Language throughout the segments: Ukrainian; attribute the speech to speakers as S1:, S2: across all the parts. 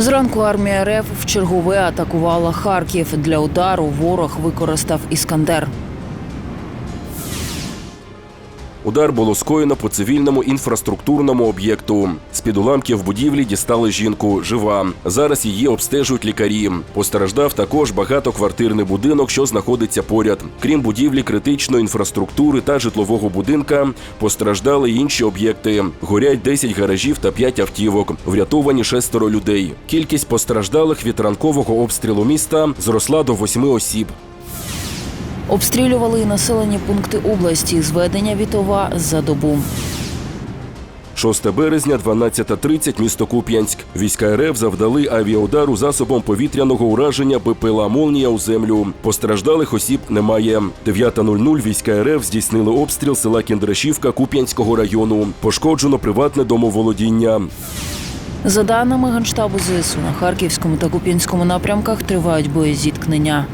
S1: Зранку армія РФ в чергове атакувала Харків. Для удару ворог використав іскандер.
S2: Удар було скоєно по цивільному інфраструктурному об'єкту. З-під уламків будівлі дістали жінку жива. Зараз її обстежують лікарі. Постраждав також багатоквартирний будинок, що знаходиться поряд. Крім будівлі критичної інфраструктури та житлового будинка, постраждали інші об'єкти. Горять 10 гаражів та 5 автівок. Врятовані шестеро людей. Кількість постраждалих від ранкового обстрілу міста зросла до восьми осіб.
S1: Обстрілювали і населені пункти області. Зведення Вітова за добу.
S2: 6 березня, 12.30, місто Куп'янськ. Війська РФ завдали авіаудару засобом повітряного ураження БПЛА «Молнія» у землю. Постраждалих осіб немає. 9.00 війська РФ здійснили обстріл села Кіндрашівка Куп'янського району. Пошкоджено приватне домоволодіння.
S1: За даними Генштабу ЗСУ, на Харківському та Куп'янському напрямках тривають боєзіткнення.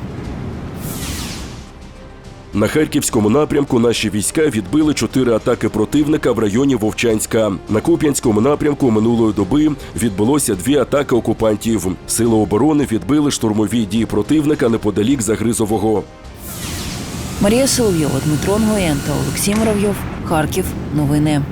S2: На Харківському напрямку наші війська відбили чотири атаки противника в районі Вовчанська. На Куп'янському напрямку минулої доби відбулося дві атаки окупантів. Сили оборони відбили штурмові дії противника неподалік Загризового.
S1: Марія Соловйова, Дмитро Нгоєн та Олексій Муравйов. Харків. Новини.